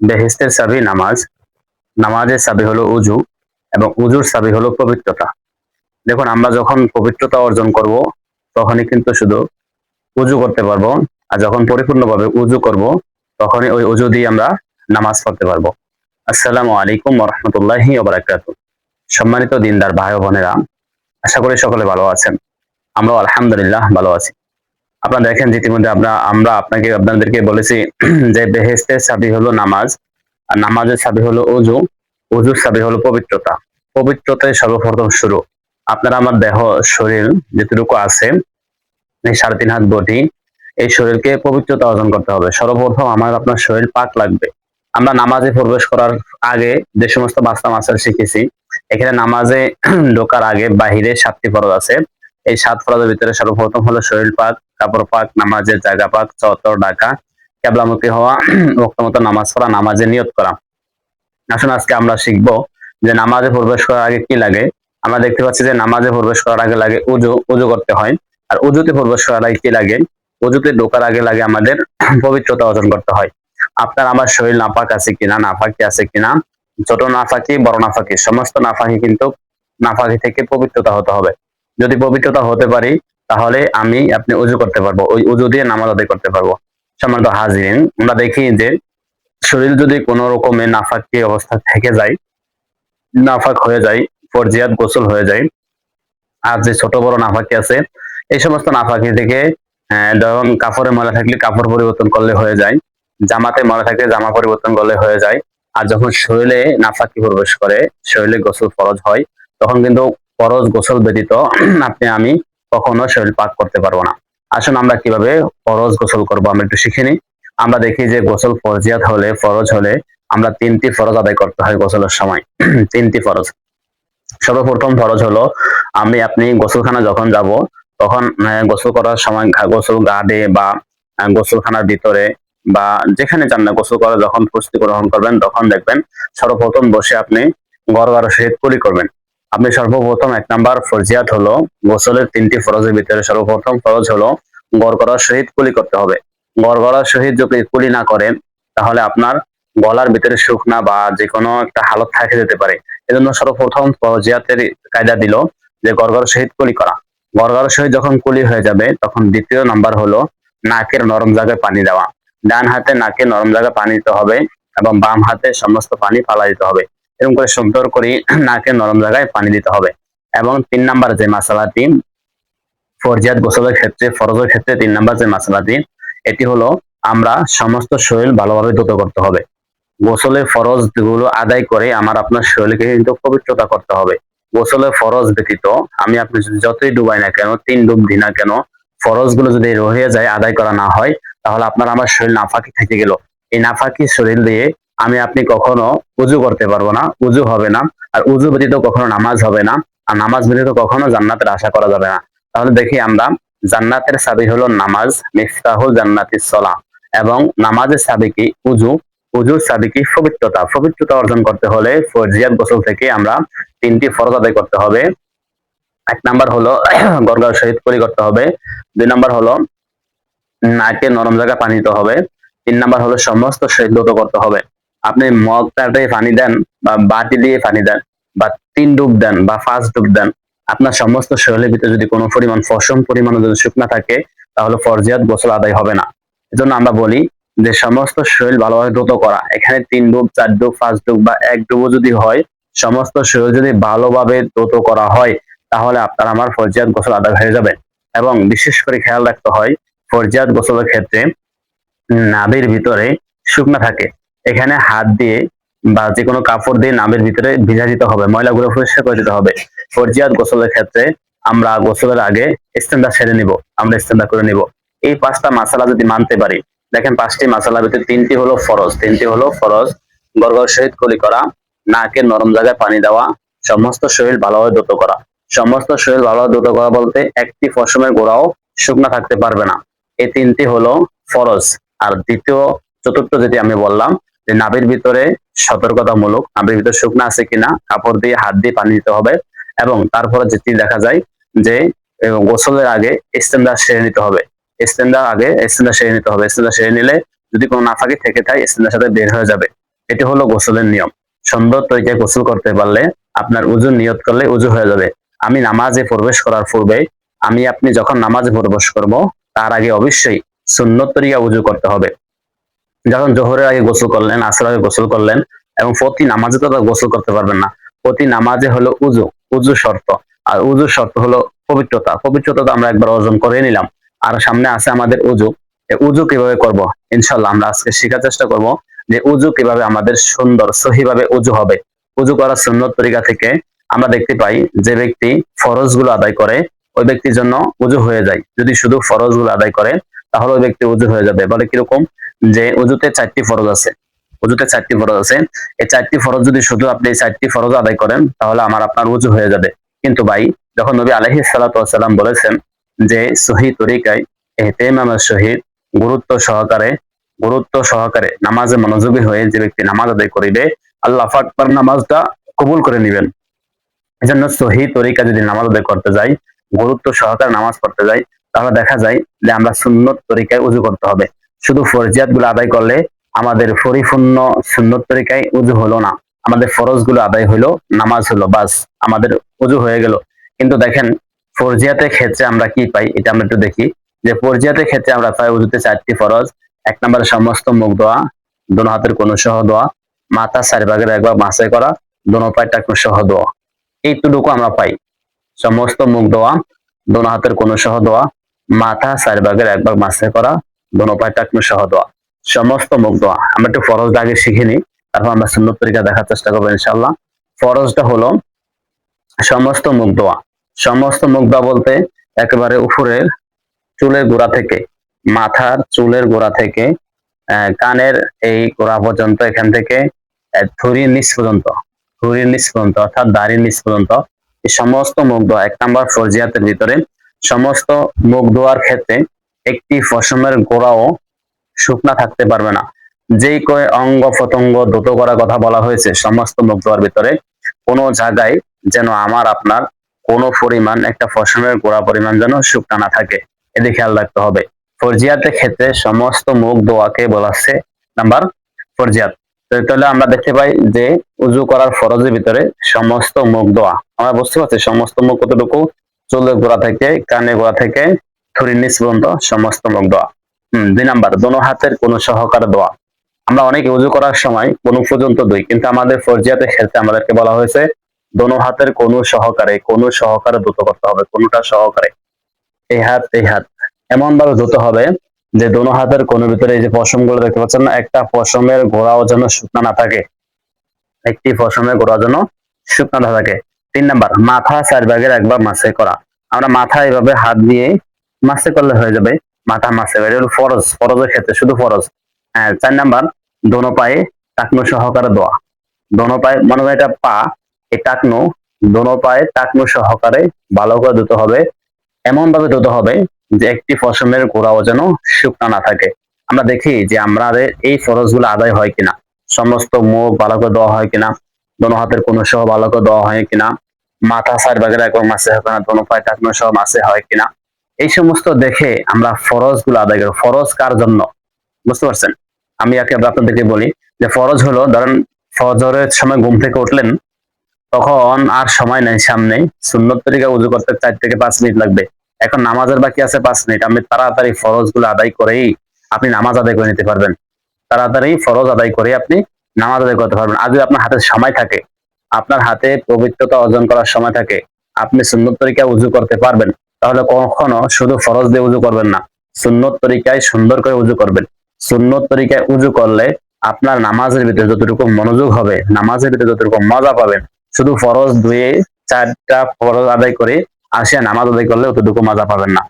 বেহেস্তের চাবি নামাজ। নামাজের চাবি হলো উজু এবং উজুর সাবি হলো পবিত্রতা। দেখুন, আমরা যখন পবিত্রতা অর্জন করব, তখনই কিন্তু শুধু উজু করতে পারব আর যখন পরিপূর্ণভাবে উজু করব, তখনই ওই উজু দিয়ে আমরা নামাজ পড়তে পারব। আসসালামু আলাইকুম রহমতুল্লাহি ওবরাকাত সম্মানিত দিনদার ভাই বোনেরা, আশা করি সকলে ভালো আছেন। আমরাও আলহামদুলিল্লাহ ভালো আছি। আপনারা দেখেন যে ইতিমধ্যে আমরা আমরা আপনাকে, আপনাদেরকে বলেছি যে বেহেস্তের চাবি হলো নামাজ, আর নামাজের চাবি হলো অজু অজুর চাবি হলো পবিত্রতা। পবিত্রতাই সর্বপ্রথম শুরু। আপনার আমার দেহ, শরীর যেটুকু আছে, এই সাড়ে তিন হাত বডি, এই শরীরকে পবিত্রতা অর্জন করতে হবে। সর্বপ্রথম আমার আপনার শরীর পাক লাগবে। আমরা নামাজে প্রবেশ করার আগে যে সমস্ত বাস্তা মাসাল শিখেছি, এখানে নামাজে ঢোকার আগে বাহিরে সাতটি ফরজ আছে। এই সাত ফরজের ভিতরে সর্বপ্রথম হলো শরীর পাক কাপড় পাক নামাজের জায়গা, পাক চত্বর ডাকা কেবলামুখী হওয়া মতো নামাজ পড়া, নামাজে নিয়ত করা। আসুন আজকে আমরা শিখব যে নামাজে প্রবেশ করার আগে কি লাগে। আমরা দেখতে পাচ্ছি যে নামাজে প্রবেশ করার আগে লাগে উজু উজু করতে হয়। আর উজুতে প্রবেশ করার আগে কি লাগে? উজুতে ঢোকার আগে লাগে আমাদের পবিত্রতা অর্জন করতে হয়। আপনার আমার শরীর নাপাক আছে কিনা, নাফাকি আছে কিনা? ছোট নাফাকি, বড় নাফাকি, সমস্ত নাফাকি কিন্তু নাফাকি থেকে পবিত্রতা হতে হবে। যদি পবিত্রতা হতে পারি তাহলে আমি আপনি উজু করতে পারব। ওই উজু দিয়ে নামাজ আদায় করতে পারব। সম্মানিত হাজিরিন, আমরা দেখি যে শরীর যদি কোনো রকমের নাফাকি অবস্থা থেকে যায়, নাফাক হয়ে যায়, ফরজিয়াত গোসল হয়ে যায়, আর যে ছোট বড় নাফাকি আছে, এই সমস্ত নাফাকি থেকে ধরুন কাপড়ে ময়লা থাকলে কাপড় পরিবর্তন করলে হয়ে যায়, জামাতে ময়লা থাকলে জামা পরিবর্তন করলে হয়ে যায়, আর যখন শরীরে নাফাকি প্রবেশ করে, শরীরে গোসল ফরজ হয়, তখন কিন্তু ফরজ গোসল ব্যতীত আপনি আমি কখনো শরীর পাক করতে পারব না। আসুন আমরা কীভাবে ফরজ গোসল করব আমরা একটু শিখে নিই। আমরা দেখি যে গোসল ফরজিয়াত হলে, ফরজ হলে আমরা তিনটি ফরজ আদায় করতে হয় গোসলের সময়। তিনটি ফরজ। সর্বপ্রথম ফরজ হলো, আমি আপনি গোসলখানা যখন যাব, তখন গোসল করার সময় গোসল গাডে বা গোসলখানার ভিতরে বা যেখানে যান না, গোসল করা যখন প্রস্তুতি গ্রহণ করবেন, তখন দেখবেন সর্বপ্রথম বসে আপনি গড় সহিত কুলি করবেন। আপনি সর্বপ্রথম এক নাম্বার ফরজিয়াত হলো, গোসলের তিনটি ফরজের ভিতরে সর্বপ্রথম ফরজ হলো গড় করার সহিত কুলি করতে হবে। গড় করার সহিত যদি কুলি না করেন তাহলে আপনার গলার ভিতরে শুকনা বা যে কোনো একটা হালত থাকে যেতে পারে। এজন্য সর্বপ্রথম ফরজিয়াতের কায়দা দিল যে গড়গড় সহিত কুলি করা। গড়গড় সহিত যখন কুলি হয়ে যাবে, তখন দ্বিতীয় নাম্বার হলো নাকের নরম জায়গায় পানি দেওয়া। ডান হাতে নাকে নরম জায়গায় পানি দিতে হবে এবং বাম হাতে সমস্ত পানি ফালা দিতে হবে। এরকম করে সুন্দর করে নাকের নরম জায়গায় পানি দিতে হবে। এবং তিন নাম্বার যে মশলাটি ফরজিয়াত গোসলের ক্ষেত্রে, ফরজের ক্ষেত্রে তিন নাম্বার যে মশলাটি এটি হলো আমরা সমস্ত শরীর ভালোভাবে দ্রুত করতে হবে। গোসলের ফরজগুলো আদায় করে আমার আপনার শরীরকে কিন্তু পবিত্রতা করতে হবে। গোসলের ফরজ ব্যতীত আমি আপনি যতই ডুবাই না কেন, তিন ডুব দিই না কেন, ফরজগুলো যদি রয়ে যায়, আদায় করা না হয়, তাহলে আপনার আমার শরীর নাফাকি থেকে গেল। এই নাফাকি শরীর দিয়ে আমি আপনি কখনো উজু করতে পারব না, উজু হবে না। আর উজু ব্যতীত কখনো নামাজ হবে না, আর নামাজ ব্যতীত কখনো জান্নাতের আশা করা যাবে না। তাহলে দেখি আমরা, জান্নাতের সাবি হলো নামাজ, মিফতাহুল জান্নাতি সলা এবং নামাজের সাবি কি উজু, উজুর সাবি কি পবিত্রতা। পবিত্রতা অর্জন করতে হলে ফরজিয়াত গোসল থেকে আমরা তিনটি ফরজ আদায় করতে হবে। এক নাম্বার হলো গরগার শহীদ করি করতে হবে। দুই নাম্বার হলো নাকে নরম জায়গা পানি দিতে হবে। তিন নাম্বার হলো সমস্ত শহীদ করতে হবে। আপনি মগটাতে পানি দেন বা বাটি দিয়ে পানি দেন বা তিন ডুব দেন বা পাঁচ ডুব দেন, আপনার সমস্ত শরীরের ভিতরে যদি কোনো পরিমাণ ফসম পরিমাণে যদি শুকনা থাকে, তাহলে ফরজিয়াত গোসল আদায় হবে না। এজন্য আমরা বলি যে সমস্ত শরীর ভালোভাবে দ্রুত করা। এখানে তিন ডুব, চার ডুব, পাঁচ ডুব বা এক ডুবও যদি হয়, সমস্ত শরীর যদি ভালোভাবে দ্রুত করা হয়, তাহলে আপনার আমার ফরজিয়াত গোসল আদায় হয়ে যাবে। এবং বিশেষ করে খেয়াল রাখতে হয়, ফরজিয়াত গোসলের ক্ষেত্রে নাভির ভিতরে শুকনা থাকে। এখানে হাত দিয়ে বা যে কোনো কাপড় দিয়ে নামের ভিতরে ভিজা দিতে হবে, ময়লাগুলো পরিষ্কার করে দিতে হবে। ফরজিয়াত গোসলের ক্ষেত্রে আমরা গোসলের আগে ইস্তেন্দা ছেড়ে নিব, আমরা ইস্তেন্দা করে নিব। এই পাঁচটা মাসালা যদি মানতে পারি, দেখেন পাঁচটি মাসালার ভিতরে তিনটি হলো ফরজ, তিনটি হলো ফরজ, গরগর সহিত কলি করা নাকের নরম জায়গায় পানি দেওয়া, সমস্ত শরীর ভালোভাবে দ্রুত করা। সমস্ত শরীর ভালোভাবে দ্রুত করা বলতে একটি ফসমের গোড়াও শুকনো থাকতে পারবে না। এই তিনটি হলো ফরজ। আর দ্বিতীয়, চতুর্থ যেটি আমি বললাম যে নাভির ভিতরে সতর্কতামূলক, নাভির ভিতরে শুকনা আছে কিনা, কাপড় দিয়ে হাত দিয়ে পানি দিতে হবে এবং তারপরে যেটি দেখা যায় যে গোসলের আগে ইস্তেন্দা সেরে নিতে হবে। ইস্তেন্দা আগে ইস্তেন্দা সেরে নিতে হবে। ইস্তেন্দা সেরে নিলে যদি কোনো নাফাকি থেকে থাকে ইস্তেন্দার সাথে বের হয়ে যাবে। এটি হলো গোসলের নিয়ম। সুন্দর তরিকায় গোসল করতে পারলে আপনার উজু নিয়ত করলে উজু হয়ে যাবে। আমি নামাজে প্রবেশ করার পূর্বে আমি আপনি যখন নামাজে প্রবেশ করব, তার আগে অবশ্যই সুন্নত তরিকা উজু করতে হবে। যখন জোহরের আগে গোসল করলেন আসর আগে গোসল করলেন এবং প্রতি নামাজে তো গোসল করতে পারবেন না। প্রতি নামাজে হলো উজু উজু শর্ত। আর উজু শর্ত হলো পবিত্রতা। পবিত্রতা তো আমরা একবার অর্জন করে নিলাম। আর সামনে আছে আমাদের উজু উজু কীভাবে করব? ইনশাল্লাহ আমরা আজকে শেখার চেষ্টা করব যে উজু কীভাবে আমাদের সুন্দর, সহিভাবে উজু হবে। উজু করার সুন্নত তরিকা থেকে আমরা দেখতে পাই যে ব্যক্তি ফরজগুলো আদায় করে, ওই ব্যক্তির জন্য উজু হয়ে যায়। যদি শুধু ফরজগুলো আদায় করে তাহলে ওই ব্যক্তি উজু হয়ে যাবে। বলে কীরকম? যে উজুতে চারটি ফরজ আছে। উজুতে চারটি ফরজ আছে। এই চারটি ফরজ যদি শুধু আপনি চারটি ফরজ আদায় করেন, তাহলে আমার আপনার উজু হয়ে যাবে। কিন্তু ভাই, যখন নবী আলহি সাল্লাম বলেছেন যে, সহি তরিকায় এহতেমামের সহিত গুরুত্ব সহকারে গুরুত্ব সহকারে নামাজে মনোযোগী হয়ে যে ব্যক্তি নামাজ আদায় করিবে, আল্লাহ ফাকবার নামাজটা কবুল করে নিবেন। এজন্য সহি তরিকা যদি নামাজ আদায় করতে যাই, গুরুত্ব সহকারে নামাজ পড়তে যাই তাহলে দেখা যায় যে আমরা সুন্নত তরিকায় উজু করতে হবে। শুধু ফরজিয়াতগুলো আদায় করলে আমাদের পরিপূর্ণ সুন্নত তরিকায় উজু হলো না। আমাদের ফরজগুলো আদায় হলো, নামাজ হলো, বাস আমাদের উজু হয়ে গেল। কিন্তু দেখেন, ফরজিয়াতের ক্ষেত্রে আমরা কি পাই? এটা আমরা একটু দেখি। যে ফরজিয়াতের ক্ষেত্রে আমরা পাই উজুতে চারটি ফরজ। এক নম্বরে সমস্ত মুখ দোয়া দোনো হাতের কোনো সহ দোয়া মাথা চারি ভাগের একবার মাসে করা, দোনো পায়ের টাকুন সহ দোয়া এইটুকু আমরা পাই। সমস্ত মুখ দোয়া দোনো হাতের কোনো সহ দোয়া মাথা চারি ভাগের একবার মাসে করা দোনো পায়ের টাকুন সহ দোয়া সমস্ত মুখ দোয়া আমরা একটু ফরজ আগে শিখে নিই তারপর আমরা সুন্নত তরিকা দেখার চেষ্টা করব ইনশাল্লাহ ফরজটা হলো, সমস্ত মুখ দোয়া সমস্ত মুখ দোয়া বলতে একেবারে উপরের চুলের গোড়া থেকে মাথার চুলের গোড়া থেকে কানের এই গোড়া পর্যন্ত এখান থেকে থুরির নিচ পর্যন্ত থুরির নিচ পর্যন্ত অর্থাৎ দাড়ির নিচ পর্যন্ত এই সমস্ত মুখ দোয়া এক নাম্বার ফরজিয়াতের ভিতরে সমস্ত মুখ দোয়ার ক্ষেত্রে একটি ফসমের গোড়াও শুকনা থাকতে পারবে না। যেই কয় অঙ্গ প্রত্যঙ্গ দ্রুত করার কথা বলা হয়েছে, সমস্ত মুখ দোয়ার ভিতরে কোনো জায়গায় যেন আমার আপনার কোনো পরিমাণ একটা ফসমের গোড়া পরিমাণ যেন শুকনা না থাকে। এদিকে খেয়াল রাখতে হবে। ফরজিয়াতের ক্ষেত্রে সমস্ত মুখ দোয়াকে বলাচ্ছে নাম্বার ফরজিয়াত। তাহলে আমরা দেখতে পাই যে উজু করার ফরজের ভিতরে সমস্ত মুখ দোয়া আমরা বুঝতে পারছি সমস্ত মুখ কতটুকু চুলের গোড়া থেকে কানে গোড়া থেকে থুরির নিচ পর্যন্ত সমস্ত মুখ দোয়া হম, দুই নাম্বার, দোনো হাতের কোনো সহকার দোয়া আমরা অনেক উজু করার সময় কোনো পর্যন্ত দুই কিন্তু আমাদের ফরজিয়াতের ক্ষেত্রে আমাদেরকে বলা হয়েছে, দোনো হাতের কোনো সহকারে কোনো সহকারে দ্রুত করতে হবে, কোনোটা সহকারে। এই হাত এই হাত। এমন ভাবে ধুতে হবে যে দোনো হাতের কোনো ভিতরে এই যে পশমগুলো দেখতে পাচ্ছেন না, একটা পশমের গোড়াও যেন শুকনা না থাকে। একটি পশমের গোড়া যেন শুকনা না থাকে। তিন নাম্বার, মাথা চার ভাগের একবার মাসে করা। আমরা মাথা এইভাবে হাত দিয়ে মাসে করলে হয়ে যাবে, মাথা মাসে ফরজ, ফরজের ক্ষেত্রে শুধু ফরজ। হ্যাঁ চার নাম্বার, দোনো পায়ে টাকনো সহকারে দোয়া। দোনো পায়ে, মনে হয় এটা পা, এই টাকনো, দোনো পায়ে টাকনো সহকারে ভালো করে ধুতে হবে। এমন ভাবে ধুতে হবে যে একটি ফসমের গোড়াও যেন শুকনা না থাকে। আমরা দেখি যে আমাদের এই ফরজগুলো আদায় হয় কিনা। সমস্ত মুখ ভালো করে দেওয়া হয় কিনা। দোনো হাতের কোনো সহ ভালো দেওয়া হয় কিনা? মাথা সাইড বাগের একবার মাসে হয় কিনা দোনো পায়ে টাকনো সহ মাসে হয় কিনা? এই সমস্ত দেখে আমরা ফরজগুলো আদায় করি ফরজ কার জন্য? বুঝতে পারছেন? আমি একে আপনাদেরকে বলি যে ফরজ হলো, ধরেন ফজরের সময় ঘুম থেকে উঠলেন, তখন আর সময় নেই সামনে। সুন্নত তরিকা উজু করতে চার থেকে পাঁচ মিনিট লাগবে। এখন নামাজের বাকি আছে পাঁচ মিনিট। আপনি তাড়াতাড়ি ফরজগুলো আদায় করেই আপনি নামাজ আদায় করে নিতে পারবেন। তাড়াতাড়ি ফরজ আদায় করে আপনি নামাজ আদায় করতে পারবেন। আর যদি আপনার হাতে সময় থাকে, আপনার হাতে পবিত্রতা অর্জন করার সময় থাকে, আপনি সুন্নত তরিকায় উজু করতে পারবেন। তাহলে কখনো শুধু ফরজ দিয়ে উজু করবেন না, সুন্নত তরিকায় সুন্দর করে উজু করবেন। সুন্নত তরিকায় উজু করলে আপনার নামাজের ভিতরে যতটুকু মনোযোগ হবে, নামাজের ভিতরে যতটুকু মজা পাবেন, শুধু ফরজ ধুয়ে চারটা ফরজ আদায় করে আসিয়া নামাজ আদায় করলে অতটুকু মজা পাবেন না।